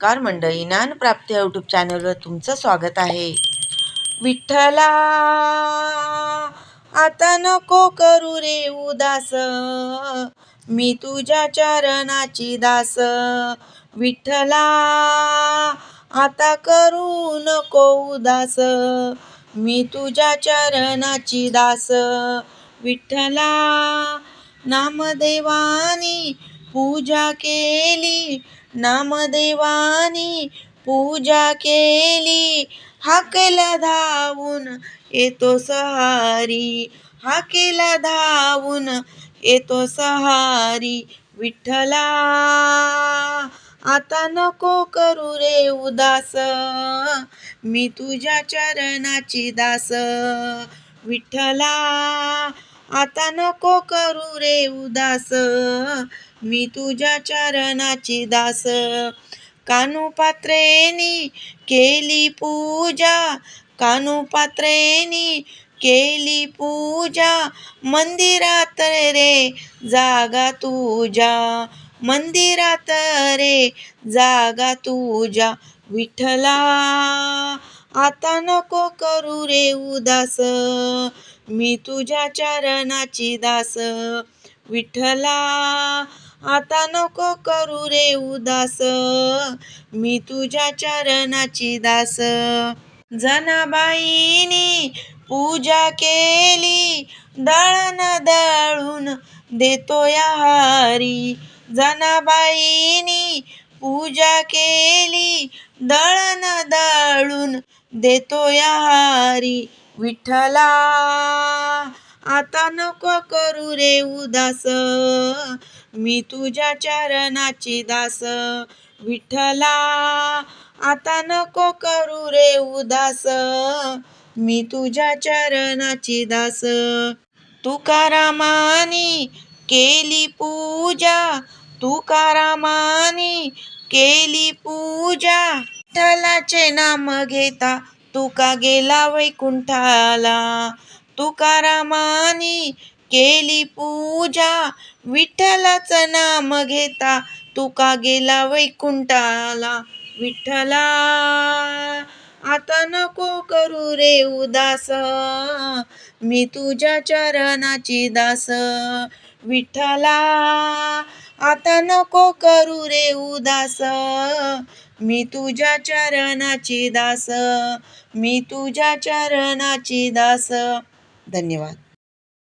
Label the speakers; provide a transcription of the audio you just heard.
Speaker 1: Car मंडळी ज्ञानप्राप्ती YouTube चॅनलवर तुमचं स्वागत आहे. विठ्ठला आता नको करू रे उदास. मी तुझ्या चरणाची दास. विठ्ठला आता करू नको उदास. मी तुझ्या चरणाची दास. विठ्ठला नामदेवानी पूजा केली. नामदेवानी पूजा केली. हाकेला धावून येतो सहारी. हाकेला धावून येतो सहारी विठ्ठला. आता नको करू रे उदास. मी तुझ्या चरणाची दास. विठ्ठला आता नको करू रे उदास. मी तुझ्या चरणाची दास. कानुपात्रेनी केली पूजा. कानुपात्रेनी केली पूजा. मंदिरात रे जागा तुझ्या. मंदिरात रे जागा तुझ्या. विठ्ठला आता नको करू रे उदास. मी तुझ्या चरणाची दास. विठ्ठला आता नको करू रे उदास. मी तुझ्या चरणाची दास. जनाबाईनी पूजा केली दळण दळून देतो या हारी जनाबाईनी पूजा केली दळण दळून देतो या हारी विठ्ठला आता नको करू रे उदास. मी तुझ्या चरणाची दास. विठ्ठला आता नको करू रे उदास. मी तुझ्या चरणाची दास. तुकारामानी केली पूजा. तुकारामानी केली पूजा. विठ्ठलाचे नाम घेता तुका गेला वैकुंठाला तुकारामानी केली पूजा विठ्ठलाचं नाम घेता तुका गेला वैकुंठाला विठ्ठला. आता नको करू रे उदास मी तुझ्या चरणाची दास विठ्ठला. आता नको करू रे उदास. मी तुझ्या चरणाची दास. मी तुझ्या चरणाची दास. धन्यवाद.